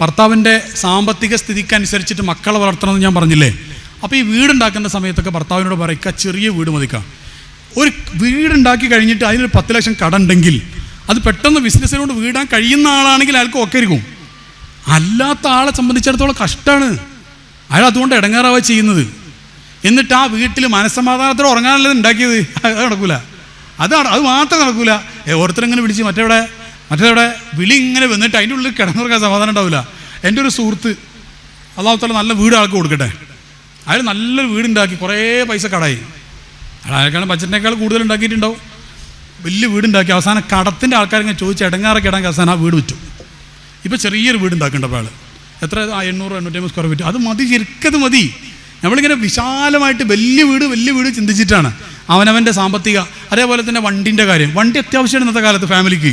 ഭർത്താവിന്റെ സാമ്പത്തിക സ്ഥിതിക്കനുസരിച്ചിട്ട് മക്കളെ വളർത്തണമെന്ന് ഞാൻ പറഞ്ഞില്ലേ? അപ്പോൾ ഈ വീടുണ്ടാക്കുന്ന സമയത്തൊക്കെ ഭർത്താവിനോട് പറയുക ചെറിയ വീട് മതിക്കാം ഒരു വീടുണ്ടാക്കി കഴിഞ്ഞിട്ട് അതിനൊരു പത്ത് ലക്ഷം കട ഉണ്ടെങ്കിൽ അത് പെട്ടെന്ന് ബിസിനസ്സിനോട് വീടാൻ കഴിയുന്ന ആളാണെങ്കിൽ അയാൾക്ക് ഒക്കെ ഇരിക്കും അല്ലാത്ത ആളെ സംബന്ധിച്ചിടത്തോളം കഷ്ടമാണ് അയാൾ അതുകൊണ്ട് ഇടങ്ങാറാവുക ചെയ്യുന്നത്. എന്നിട്ട് ആ വീട്ടിൽ മനസ്സമാധാനത്തോടെ ഉറങ്ങാനല്ലത് ഉണ്ടാക്കിയത്? അത് നടക്കൂല. അത് അത് മാത്രം നടക്കൂല. ഓരോരുത്തരിങ്ങനെ വിളിച്ച് മറ്റേവിടെ മറ്റേവിടെ വിളി ഇങ്ങനെ വന്നിട്ട് അതിന്റെ ഉള്ളിൽ കിടന്നുറക്കാൻ സമാധാനം ഉണ്ടാവില്ല. എന്റെ ഒരു സുഹൃത്ത് അള്ളാഹുത്തല നല്ല വീട് ആൾക്ക് കൊടുക്കട്ടെ. അയാൾ നല്ലൊരു വീടുണ്ടാക്കി കുറേ പൈസ കടായി അയാൾക്കാണ് ബജറ്റിനേക്കാൾ കൂടുതൽ ഉണ്ടാക്കിയിട്ടുണ്ടാവും. വലിയ വീടുണ്ടാക്കി അവസാനം കടത്തിന്റെ ആൾക്കാരിങ്ങനെ ചോദിച്ച് ഇടങ്ങാറൊക്കെ ഇടാൻ അവസാനം ആ വീട് വിറ്റു. ഇപ്പോൾ ചെറിയൊരു വീട് ഉണ്ടാക്കേണ്ട അപ്പോൾ ആൾ എത്ര? എണ്ണൂറ് എണ്ണൂറ്റമ്പത് സ്ക്വയർ ഫീറ്റ് അത് മതി ശരിക്കത് മതി. നമ്മളിങ്ങനെ വിശാലമായിട്ട് വലിയ വീട് വലിയ വീട് ചിന്തിച്ചിട്ടാണ് അവനവന്റെ സാമ്പത്തിക അതേപോലെ തന്നെ വണ്ടിന്റെ കാര്യം. വണ്ടി അത്യാവശ്യമാണ് ഇന്നത്തെ കാലത്ത് ഫാമിലിക്ക്.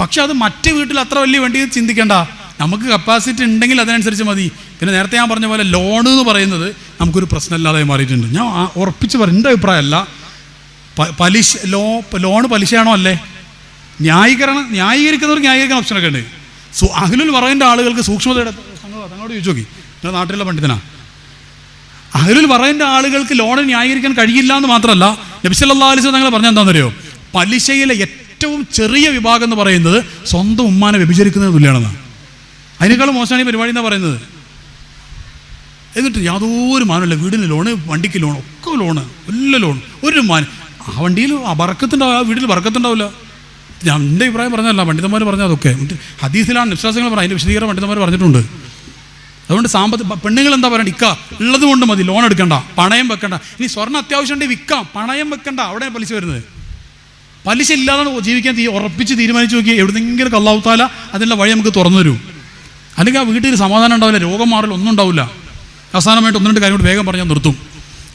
പക്ഷെ അത് മറ്റു വീട്ടിൽ അത്ര വലിയ വേണ്ടി ചിന്തിക്കേണ്ട. നമുക്ക് കപ്പാസിറ്റി ഉണ്ടെങ്കിൽ അതിനനുസരിച്ച് മതി. പിന്നെ നേരത്തെ ഞാൻ പറഞ്ഞ പോലെ ലോൺ എന്ന് പറയുന്നത് നമുക്കൊരു പ്രശ്നമില്ലാതെ മാറിയിട്ടുണ്ട്. ഞാൻ ഉറപ്പിച്ച് പറയും എന്റെ അഭിപ്രായമല്ല. പലിശ ലോ ലോണ് പലിശയാണോ അല്ലേ? ന്യായീകരണം ന്യായീകരിക്കുന്നവർക്ക് ന്യായീകരിക്കാൻ ഓപ്ഷനൊക്കെ ഉണ്ട്. സോ അഖിലുൽ പറയേണ്ട ആളുകൾക്ക് സൂക്ഷ്മതയുടെ അതങ്ങോട്ട് ചോദിച്ചു നോക്കി നിങ്ങളുടെ നാട്ടിലുള്ള പണ്ഡിതനാ. അഖിലുൽ പറയേണ്ട ആളുകൾക്ക് ലോൺ ന്യായീകരിക്കാൻ കഴിയില്ല എന്ന് മാത്രമല്ല നബിസല്ലാ അലിസ് തങ്ങൾ പറഞ്ഞ എന്താണെന്നറിയോ? പലിശയിലെ ഏറ്റവും ചെറിയ വിഭാഗം എന്ന് പറയുന്നത് സ്വന്തം ഉമ്മാനെ വ്യഭിചരിക്കുന്നത് തുല്യമാണെന്നാണ് അതിനേക്കാളും മോശമാണ് ഈ പരിപാടി എന്നാ പറയുന്നത്. എന്നിട്ട് യാതൊരു മാനമില്ല വീടിന് ലോണ് വണ്ടിക്ക് ലോൺ ഒക്കെ ലോണ് എല്ലാ ലോൺ ഒരു മാൻ ആ വണ്ടിയിൽ ആ വറക്കത്തുണ്ടാവും ആ വീട്ടിൽ വറക്കത്തുണ്ടാവില്ല ഞാൻ എന്റെ അഭിപ്രായം പറഞ്ഞതല്ല. പണ്ഡിതന്മാർ പറഞ്ഞ അതൊക്കെ. ഹദീസിലാണ് വിശ്വാസങ്ങൾ പറഞ്ഞത്. അതിന്റെ വിശദീകരണം പണ്ഡിതന്മാർ പറഞ്ഞിട്ടുണ്ട്. അതുകൊണ്ട് സാമ്പത്തിക പെണ്ണുങ്ങൾ എന്താ പറയണ്ട? ഇക്ക ഉള്ളത് കൊണ്ട് മതി. ലോൺ എടുക്കണ്ട. പണയം വെക്കണ്ട. ഇനി സ്വർണം അത്യാവശ്യം ഉണ്ടെങ്കിൽ വിൽക്കാം. പണയം വെക്കണ്ട. അവിടെ പലിശ വരുന്നത്. പലിശ ഇല്ലാതെ ജീവിക്കാൻ തീ ഉറപ്പിച്ച് തീരുമാനിച്ചു നോക്കി എവിടെന്നെങ്കിലും കള്ളാവുത്താല അതിനുള്ള വഴി നമുക്ക് തുറന്നു തരും. അല്ലെങ്കിൽ ആ വീട്ടിൽ സമാധാനം ഉണ്ടാവില്ല രോഗം മാറില്ല ഒന്നും ഉണ്ടാവില്ല. അവസാനമായിട്ട് ഒന്ന് രണ്ട് കാര്യം വേഗം പറഞ്ഞാൽ നിർത്തും.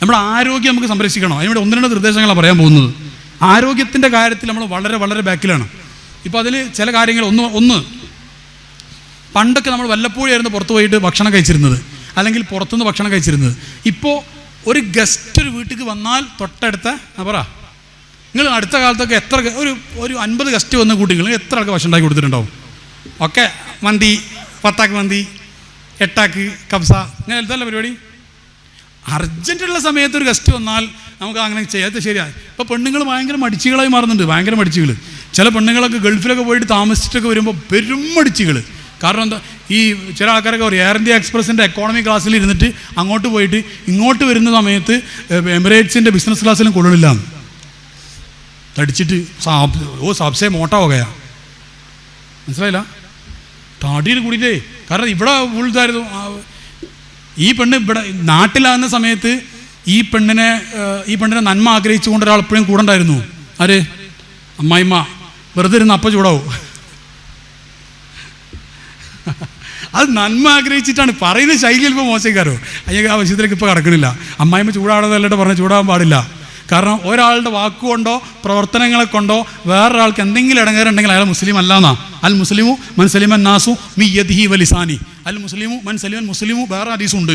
നമ്മുടെ ആരോഗ്യം നമുക്ക് സംരക്ഷിക്കണം. അതിനുവേണ്ടി ഒന്ന് രണ്ട് നിർദ്ദേശങ്ങളാണ് പറയാൻ പോകുന്നത്. ആരോഗ്യത്തിന്റെ കാര്യത്തിൽ നമ്മൾ വളരെ വളരെ ബാക്കിലാണ്. ഇപ്പോൾ അതിൽ ചില കാര്യങ്ങൾ ഒന്ന് ഒന്ന് പണ്ടൊക്കെ നമ്മൾ വല്ലപ്പോഴായിരുന്നു പുറത്തു പോയിട്ട് ഭക്ഷണം കഴിച്ചിരുന്നത്. അല്ലെങ്കിൽ പുറത്തുനിന്ന് ഭക്ഷണം കഴിച്ചിരുന്നത്. ഇപ്പോൾ ഒരു ഗസ്റ്റ് ഒരു വീട്ടിൽ വന്നാൽ തൊട്ടടുത്ത പറ നിങ്ങൾ അടുത്ത കാലത്തൊക്കെ എത്ര ഒരു ഒരു അൻപത് ഗസ്റ്റ് വന്ന് കൂട്ടി നിങ്ങൾ എത്ര ആൾക്ക് ഭക്ഷണം ഉണ്ടാക്കി കൊടുത്തിട്ടുണ്ടാവും? ഒക്കെ മന്തി പത്താക്ക് മന്തി എട്ടാക്ക് കബ്സ അങ്ങനെ എന്തല്ല പരിപാടി. അർജന്റുള്ള സമയത്ത് ഒരു ഗസ്റ്റ് വന്നാൽ നമുക്ക് അങ്ങനെ ചെയ്യാത്ത ശരിയാണ് ഇപ്പോൾ പെണ്ണുങ്ങൾ ഭയങ്കര മടിച്ചുകളായി മാറുന്നുണ്ട് ഭയങ്കര മടിച്ചുകൾ ചില പെണ്ണുങ്ങളൊക്കെ ഗൾഫിലൊക്കെ പോയിട്ട് താമസിച്ചിട്ടൊക്കെ വരുമ്പോൾ പെരും മടിച്ചുകൾ കാരണം എന്താ ഈ ചില ആൾക്കാരൊക്കെ പറയും എയർ ഇന്ത്യ എക്സ്പ്രസിന്റെ എക്കോണമി ക്ലാസ്സിൽ ഇരുന്നിട്ട് അങ്ങോട്ട് പോയിട്ട് ഇങ്ങോട്ട് വരുന്ന സമയത്ത് എമിറേറ്റ്സിന്റെ ബിസിനസ് ക്ലാസ്സിലും കൊള്ളില്ല തടിച്ചിട്ട് സാബ് ഓ സബ്സേ മോട്ട ഹോകയാ മനസ്സിലായില്ല? താടിയിൽ കൂടിയിട്ടേ. കാരണം ഇവിടെ ഉൾതായിരുന്നു ഈ പെണ്ണ് ഇവിടെ നാട്ടിലാകുന്ന സമയത്ത് ഈ പെണ്ണിനെ ഈ പെണ്ണിനെ നന്മ ആഗ്രഹിച്ചുകൊണ്ട് ഒരാൾ എപ്പോഴും കൂടെ ഉണ്ടായിരുന്നു. ആര്? അമ്മായിമ്മ. വെറുതെ ഇരുന്ന് അപ്പ ചൂടാവും. അത് നന്മ ആഗ്രഹിച്ചിട്ടാണ്. പറയുന്ന ശൈലി ചിലപ്പോൾ മോശക്കാരോ അയ്യ ആ വിഷയത്തിലേക്ക് ഇപ്പോൾ കിടക്കണില്ല. അമ്മായിമ്മ ചൂടാടുന്നതല്ലാണ്ട് പറഞ്ഞ് ചൂടാകാൻ പാടില്ല. കാരണം ഒരാളുടെ വാക്കുകൊണ്ടോ പ്രവർത്തനങ്ങളെ കൊണ്ടോ വേറൊരാൾക്ക് എന്തെങ്കിലും ഇടങ്ങേറുണ്ടെങ്കിൽ അയാൾ മുസ്ലിം അല്ലാന്നാ അൽ മുസ്ലിമു മൻസലിമൻ നാസു മി യദ്ഹി വലിസാനി അൽ മുസ്ലിമു മൻസലിമൻ മുസ്ലിമു വേറെ ഹദീസുണ്ട്.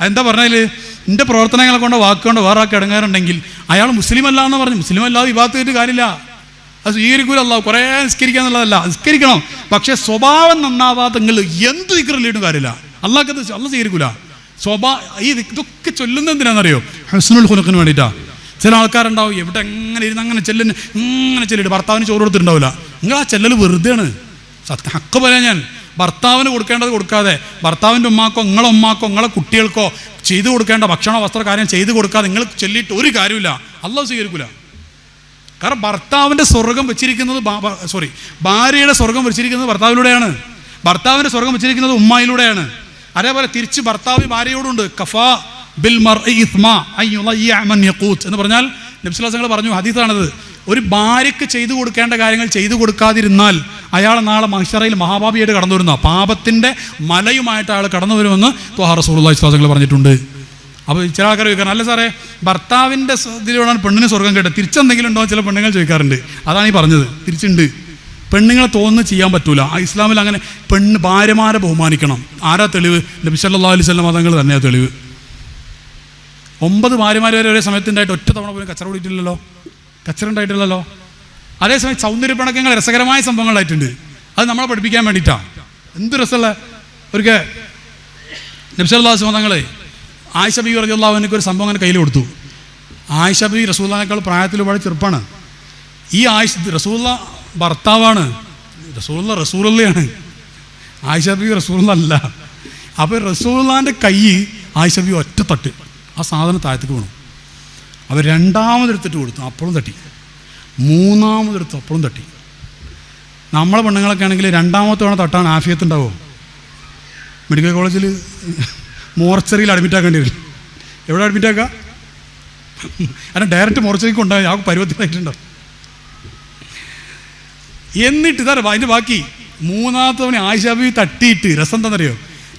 അതെന്താ പറഞ്ഞാൽ എന്റെ പ്രവർത്തനങ്ങളെ കൊണ്ടോ വാക്കുകൊണ്ടോ വേറെ ആൾക്ക് ഇടങ്ങേറുണ്ടെങ്കിൽ അയാൾ മുസ്ലിം അല്ല എന്ന് പറഞ്ഞു. മുസ്ലിം അല്ലാതെ വിവാഹത്ത് ചെയ്തിട്ട് കാര്യമില്ല. അത് സ്വീകരിക്കൂല അല്ല കുറേ നിസ്കരിക്കുക എന്നുള്ളതല്ല. നിസ്കരിക്കണം. പക്ഷേ സ്വഭാവം നന്നാവാതെ നിങ്ങൾ എന്ത് ദിക്കറില്ലിട്ടും കാര്യമില്ല. അള്ളാഹ് അല്ല സ്വീകരിക്കൂല. സ്വഭാവ ഈ ഇതൊക്കെ ചൊല്ലുന്ന എന്തിനാണെന്നറിയോ? ഹസ്നുൽ ഹുലക്കിന് വേണ്ടിയിട്ടാ. ചില ആൾക്കാരുണ്ടാവും എവിടെ എങ്ങനെ ഇരുന്ന് അങ്ങനെ ചെല്ലുന്ന ഇങ്ങനെ ചെല്ലിട്ട് ഭർത്താവിന് ചോറ് കൊടുത്തിട്ടുണ്ടാവില്ല. നിങ്ങൾ ആ ചെല്ലൽ വെറുതെയാണ്. സത്യം ഹക്ക് പറയാൻ ഞാൻ. ഭർത്താവിന് കൊടുക്കേണ്ടത് കൊടുക്കാതെ ഭർത്താവിന്റെ ഉമ്മാക്കോ നിങ്ങളെ ഉമ്മാക്കോ നിങ്ങളെ കുട്ടികൾക്കോ ചെയ്തു കൊടുക്കേണ്ട ഭക്ഷണ വസ്ത്ര കാര്യം ചെയ്തു കൊടുക്കാതെ നിങ്ങൾ ചൊല്ലിയിട്ട് ഒരു കാര്യമില്ല അല്ല സ്വീകരിക്കില്ല കാരണം ഭർത്താവിന്റെ സ്വർഗം വെച്ചിരിക്കുന്നത് സോറി ഭാര്യയുടെ സ്വർഗം വെച്ചിരിക്കുന്നത് ഭർത്താവിലൂടെയാണ്. ഭർത്താവിന്റെ സ്വർഗം വെച്ചിരിക്കുന്നത് ഉമ്മായിലൂടെയാണ്. അതേപോലെ തിരിച്ച് ഭർത്താവ് ഭാര്യയോടുണ്ട് കഫാ ബിൽ എന്ന് പറഞ്ഞാൽ നബ്സുല്ലാസങ്ങൾ പറഞ്ഞു ഹദീസാണത്. ഒരു ഭാര്യയ്ക്ക് ചെയ്തു കൊടുക്കേണ്ട കാര്യങ്ങൾ ചെയ്തു കൊടുക്കാതിരുന്നാൽ അയാൾ നാളെ മഹിഷറയിൽ മഹാഭാപിയായിട്ട് കടന്നു വരുന്ന. പാപത്തിന്റെ മലയുമായിട്ട് അയാൾ കടന്നു വരുമെന്ന് ത്വാഹ പറഞ്ഞിട്ടുണ്ട്. അപ്പോൾ ചില ആൾക്കാർ ചോദിക്കാറ് അല്ല സാറേ ഭർത്താവിന്റെ ഇതിലൂടെയാണ് പെണ്ണിന് സ്വർഗം കേട്ടത്. തിരിച്ചെന്തെങ്കിലും ഉണ്ടോ? ചില പെണ്ണുങ്ങൾ ചോദിക്കാറുണ്ട്. അതാണ് ഈ പറഞ്ഞത്. തിരിച്ചുണ്ട്. പെണ്ണുങ്ങളെ തോന്നുന്നു ചെയ്യാൻ പറ്റൂല. ഇസ്ലാമിൽ അങ്ങനെ പെണ്ണ് ഭാര്യമാരെ ബഹുമാനിക്കണം. ആരാ തെളിവ്? നബി സല്ലല്ലാഹു അലൈഹി മതങ്ങൾ തന്നെയാണ് തെളിവ്. ഒമ്പത് ഭാര്യമാർ വരെ ഒരേ സമയത്തുണ്ടായിട്ട് ഒറ്റ തവണ പോലും കച്ചറ കൂടിയിട്ടില്ലല്ലോ. കച്ചറ ഉണ്ടായിട്ടില്ലല്ലോ. അതേസമയം സൗന്ദര്യ പിണക്കങ്ങൾ രസകരമായ സംഭവങ്ങളായിട്ടുണ്ട്. അത് നമ്മളെ പഠിപ്പിക്കാൻ വേണ്ടിയിട്ടാണ് എന്ത് രസമുള്ള ഒരു നബ്സല്ലാസ് തങ്ങളെ ആയിഷ ബി റജുല്ലാവിനൊക്കെ ഒരു സംഭവം അങ്ങനെ കയ്യിൽ കൊടുത്തു. ആയിഷ ബി റസൂല്ലാനേക്കാൾ പ്രായത്തിൽ വളരെ ചെറുപ്പമാണ് ഈ ആയിഷ റസൂല്ല ഭർത്താവാണ്. റസൂല്ല റസൂലുള്ളയാണ്. ആയിഷ ബി റസൂല്ല അല്ല അപ്പോൾ റസൂല്ലാന്റെ കൈ ആയിഷ ബി തട്ട്. ആ സാധനം താഴത്തേക്ക് വീണു. അവർ രണ്ടാമതെടുത്തിട്ട് കൊടുത്തു അപ്പോഴും തട്ടി. മൂന്നാമതെടുത്തു അപ്പോഴും തട്ടി. നമ്മളെ പെണ്ണുങ്ങളൊക്കെ ആണെങ്കിൽ രണ്ടാമത്തെ തവണ തട്ടാൻ ആഫിയത്ത് ഉണ്ടാവുമോ മെഡിക്കൽ കോളേജിൽ മോർച്ചറിയിൽ അഡ്മിറ്റ് ആക്കേണ്ടി വരും. എവിടെ അഡ്മിറ്റ് ആക്കുക അല്ല ഡയറക്റ്റ് മോർച്ചറിക്ക് ഉണ്ടായി ആ പരുവത്തിലായിട്ടുണ്ടാവും എന്നിട്ട് ഇതാ അതിന്റെ ബാക്കി. മൂന്നാമത്തവനെ ആയിഷാബി തട്ടിയിട്ട് രസം എന്താണെന്നറിയോ?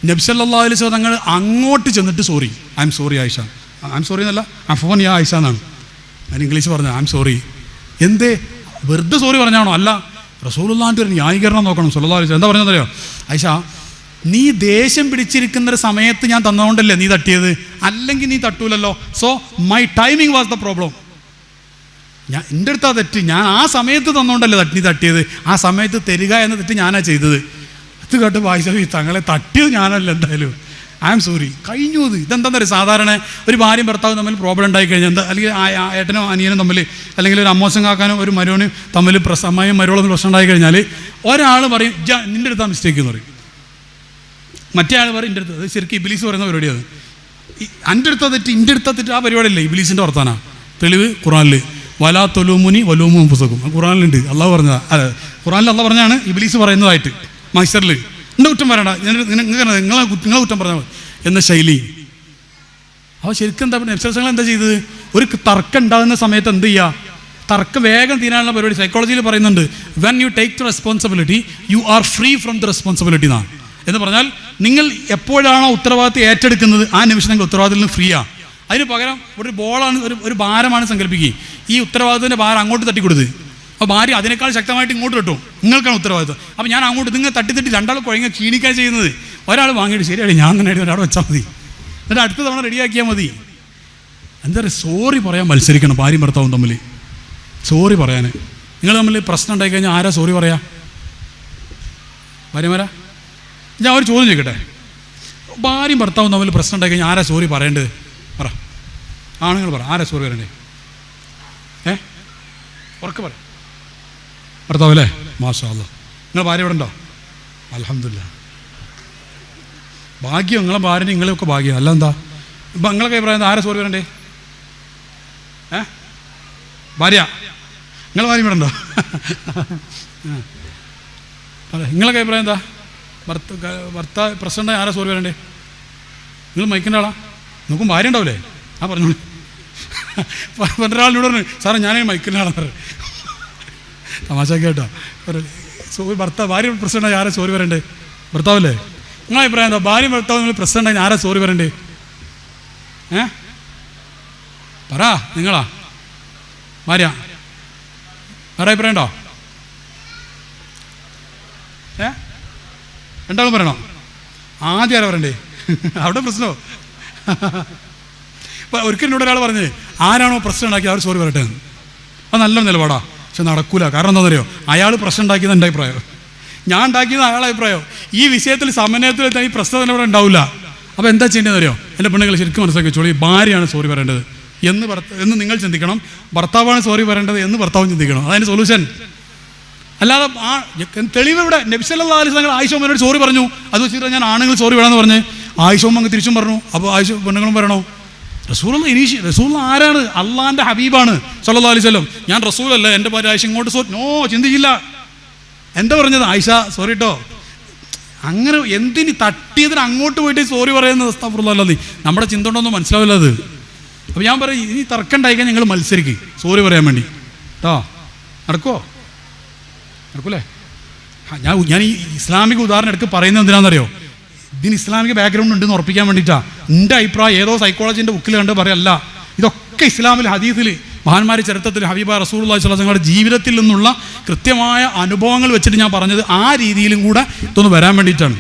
നബ്സല്ലാ അലൈസ് തങ്ങൾ അങ്ങോട്ട് ചെന്നിട്ട് sorry I am sorry Ayesha. I am sorry എന്നല്ല. അഫോൻ യാ ആയിഷ എന്നാണ്. ഞാൻ ഇംഗ്ലീഷ് പറഞ്ഞു ഐ എം സോറി എന്തേ? വെറുതെ സോറി പറഞ്ഞാണോ അല്ല. റസൂലുള്ളാന്റെ ഒരു ന്യായീകരണം നോക്കണം. സുല്ലാ അലൈസ് എന്താ പറഞ്ഞതറിയോ ആയിഷ നീ ദേഷ്യം പിടിച്ചിരിക്കുന്ന ഒരു സമയത്ത് ഞാൻ തന്നതുകൊണ്ടല്ലേ നീ തട്ടിയത്? അല്ലെങ്കിൽ നീ തട്ടൂലല്ലോ. So my timing was the problem ഞാൻ എന്റെ അടുത്താ തെറ്റ്. ഞാൻ ആ സമയത്ത് തന്നുകൊണ്ടല്ലേ തട്ടി തട്ടിയത്. ആ സമയത്ത് തരിക എന്ന തെറ്റ് ഞാനാ ചെയ്തത്. അത് കേട്ട് വായിച്ചത് തങ്ങളെ തട്ടിയത് ഞാനല്ല എന്തായാലും. ഐ ആം സോറി കഴിഞ്ഞു അത് ഇതെന്താണെന്ന് പറയുക സാധാരണ ഒരു ഭാര്യയും ഭർത്താവും തമ്മിൽ പ്രോബ്ലം ഉണ്ടായി കഴിഞ്ഞാൽ എന്താ? അല്ലെങ്കിൽ ആ- ഏട്ടനോ അനിയനും തമ്മിൽ അല്ലെങ്കിൽ ഒരു അമ്മോസം കാക്കാനോ ഒരു മരുവനും തമ്മിൽ പ്രസമയം മരുവളും തമ്മിൽ പ്രശ്നം ഉണ്ടായി കഴിഞ്ഞാൽ ഒരാൾ പറയും ജാ നിന്റെ അടുത്താ മിസ്റ്റേക്ക് എന്ന് പറയും. മറ്റേ ആൾ പറയും എന്റെ അടുത്ത് അത് ശരിക്കും ഇബിലീസ് പറയുന്ന പരിപാടിയാണ്. ഈ എന്റെ അടുത്ത തെറ്റ് ഇന്റെ അടുത്ത തെറ്റ് ആ പരിപാടിയല്ലേ ഇബിലീസിന്റെ വർത്താനാണ് തെളിവ് ഖുറാനിൽ വലാ തൊലൂമുനി വലൂമും പുസ്തകം ഖുറാനിലുണ്ട് അള്ളാഹ് പറഞ്ഞതാണ് അതെ ഖുറാനിൽ അള്ളാഹ് പറഞ്ഞാണ് ഇബിലീസ് പറയുന്നതായിട്ട്. മൈസറിൽ എന്റെ കുറ്റം പറയണ്ട നിങ്ങളെ നിങ്ങളെ കുറ്റം പറഞ്ഞാൽ മതി. എന്ന ശൈലി. അപ്പോൾ ശരിക്കും എന്താ നബ്സങ്ങൾ എന്താ ചെയ്തത്? ഒരു തർക്കം ഉണ്ടാകുന്ന സമയത്ത് എന്ത് ചെയ്യുക തർക്കം വേഗം തീരാനുള്ള പരിപാടി സൈക്കോളജിയിൽ പറയുന്നുണ്ട്. When you take the responsibility you are free from the responsibility എന്നാണ്. എന്ന് പറഞ്ഞാൽ നിങ്ങൾ എപ്പോഴാണോ ഉത്തരവാദിത്വം ഏറ്റെടുക്കുന്നത് ആ നിമിഷം നിങ്ങൾ ഉത്തരവാദിത്തത്തിൽ നിന്ന് ഫ്രീ ആ. അതിന് പകരം ഒരു ബോളാണ് ഒരു ഒരു ഭാരമാണ് സങ്കല്പിക്കുക. ഈ ഉത്തരവാദിത്തത്തിന്റെ ഭാരം അങ്ങോട്ട് തട്ടിക്കൊടുത്ത്. അപ്പോൾ ഭാര്യ അതിനേക്കാൾ ശക്തമായിട്ട് ഇങ്ങോട്ട് കിട്ടും. നിങ്ങൾക്കാണ് ഉത്തരവാദിത്വം. അപ്പോൾ ഞാൻ അങ്ങോട്ട് നിങ്ങൾ തട്ടി തട്ടി രണ്ടാൾ കുഴങ്ങ ക്ഷീണിക്കാൻ ചെയ്യുന്നത്. ഒരാൾ വാങ്ങിയിട്ട് ശരിയാണ് ഞാൻ തന്നെ ഒരാൾ വെച്ചാൽ മതി. എന്നിട്ട് അടുത്ത തവണ റെഡിയാക്കിയാൽ മതി. എന്താ സോറി പറയാൻ മത്സരിക്കണം ഭാര്യയും ഭർത്താവും തമ്മിൽ. സോറി പറയാൻ നിങ്ങൾ തമ്മിൽ പ്രശ്നം ഉണ്ടായി കഴിഞ്ഞാൽ ആരാ സോറി പറയാ? ഭാര്യ ഭാര്യമാരാ ഞാൻ ഒരു ചോദ്യം ചോദിക്കട്ടെ? ഭാര്യയും ഭർത്താവും തമ്മിൽ പ്രശ്നം ഉണ്ടായി കഴിഞ്ഞാൽ ആരാ സോറി പറയേണ്ടത്? പറ. ആണുങ്ങൾ പറ ആരാ സോറി പറയണ്ടേ ഏ? ഉറക്കെ പറ. ഭർത്താവ് അല്ലേ മാഷാ നിങ്ങൾ ഭാര്യ ഇവിടെ ഉണ്ടോ? അലഹമില്ല ഭാഗ്യം നിങ്ങളെ ഭാര്യ നിങ്ങളെയൊക്കെ ഭാഗ്യം അല്ല എന്താ? ഇപ്പം നിങ്ങളൊക്കെ അഭിപ്രായം എന്താ? ആരെ സോറി വരണ്ടേ ഏ? ഭാര്യ. നിങ്ങൾ ഭാര്യ ഇവിടെ ഉണ്ടോ. അതെ നിങ്ങളൊക്കെ അഭിപ്രായം എന്താ? ഭർത്ത ഭർത്ത പ്രശ്നം ആരെ സോറി വരണ്ടേ നിങ്ങൾ മയക്കേണ്ട ആളാ? നോക്കും ഭാര്യ ഉണ്ടാവില്ലേ? ആ പറഞ്ഞോളൂ. പണ്ടൊരാളിനോട് പറഞ്ഞു സാറേ ഞാനേ മയക്കുന്ന ആളാണ് പറഞ്ഞു. തമാശ കേട്ടോ. സോറി ഭർത്താവ് ഭാര്യ പ്രശ്നം ആരാ സോറി വരണ്ടേ ഭർത്താവല്ലേ? നിങ്ങളെ അഭിപ്രായം എന്താ? ഭാര്യ ഭർത്താവ് നിങ്ങൾ ഉണ്ടെങ്കിൽ ആരാ സോറി വരണ്ടേ ഏ? പറ നിങ്ങളാ. ഭാര്യ. വേറെ അഭിപ്രായം ഉണ്ടോ? ഏ? രണ്ടാളും പറയണോ? ആദ്യം ആരാ പറയണ്ടേ? അവിടെ പ്രശ്നമോ ഒരിക്കലും ഇവിടെ ഒരാൾ പറഞ്ഞേ ആരാണോ പ്രശ്നം ഉണ്ടാക്കി അവർ സോറി പറയട്ടെ. അത് നല്ല നിലപാടാ. പക്ഷെ നടക്കൂല. കാരണം എന്താണെന്നറിയോ? അയാൾ പ്രശ്നം ഉണ്ടാക്കിയത് എന്റെ അഭിപ്രായം. ഞാൻ ഉണ്ടാക്കിയത് അയാളെ അഭിപ്രായം. ഈ വിഷയത്തിൽ സമന്വയത്തിൽ ഈ പ്രശ്നം തന്നെ ഇവിടെ ഉണ്ടാവില്ല. അപ്പോൾ എന്താ ചെയ്യേണ്ടതെന്നറിയോ? എന്റെ പെണ്ണുങ്ങൾ ശരിക്കും മനസ്സിലാക്കി വെച്ചോളൂ ഈ ഭാര്യയാണ് സോറി പറയേണ്ടത്. എന്ന് ഭർത്ത എന്ന് നിങ്ങൾ ചിന്തിക്കണം. ഭർത്താവാണ് സോറി പറയേണ്ടത് എന്ന് ഭർത്താവും ചിന്തിക്കണം. അതതിന്റെ സൊല്യൂഷൻ. അല്ലാതെ ആ തെളിവ് ഇവിടെ നബ്സല്ലാ അലൈഹി തങ്ങൾ ആയിഷോമ്മനോട് സോറി പറഞ്ഞു. അത് വെച്ചിട്ട് ഞാൻ ആണുങ്ങൾ സോറി വേണമെന്ന് പറഞ്ഞ് ആയിഷോമ്മ അങ്ങ് തിരിച്ചും പറഞ്ഞു. അപ്പോൾ ആയിഷ പെണ്ണുങ്ങളും പറയണോ റസൂൽ ഇനീഷ് റസൂൽ ആരാണ്? അള്ളാന്റെ ഹബീബാണ് സല്ലാ അലൈഹി വസല്ലം. ഞാൻ റസൂലല്ല എന്റെ ആയിഷ ഇങ്ങോട്ട് സോ നോ ചിന്തിച്ചില്ല എന്താ പറഞ്ഞത് ആയിഷ? സോറി കേട്ടോ അങ്ങനെ എന്തിന് തട്ടിയതിന് അങ്ങോട്ട് പോയിട്ട് സോറി പറയുന്നത് നമ്മുടെ ചിന്ത ഉണ്ടോന്നും മനസ്സിലാവില്ല അത്. അപ്പോൾ ഞാൻ പറയും ഇനി തർക്കം ഉണ്ടായിക്കാൻ ഞങ്ങൾ മത്സരിക്കും. സോറി പറയാൻ വേണ്ടി. കേട്ടോ നടക്കുമോ നടക്കൂലേ? ഞാൻ ഞാൻ ഈ ഇസ്ലാമിക ഉദാഹരണം എടുത്ത് പറയുന്നത് എന്തിനാണെന്നറിയോ? ഇതിന് ഇസ്ലാമിക ബാക്ക്ഗ്രൗണ്ട് ഉണ്ടെന്ന് ഉറപ്പിക്കാൻ വേണ്ടിയിട്ടാണ് എന്റെ അഭിപ്രായം ഏതോ സൈക്കോളജിന്റെ ബുക്കിൽ കണ്ട് പറയല്ല. ഇതൊക്കെ ഇസ്ലാമിൽ ഹദീസിൽ മഹാന്മാരി ചരിത്രത്തിൽ ഹബീബ റസൂൽ തങ്ങളുടെ ജീവിതത്തിൽ നിന്നുള്ള കൃത്യമായ അനുഭവങ്ങൾ വെച്ചിട്ട് ഞാൻ പറഞ്ഞത് ആ രീതിയിലും കൂടെ ഇതൊന്ന് വരാൻ വേണ്ടിയിട്ടാണ്.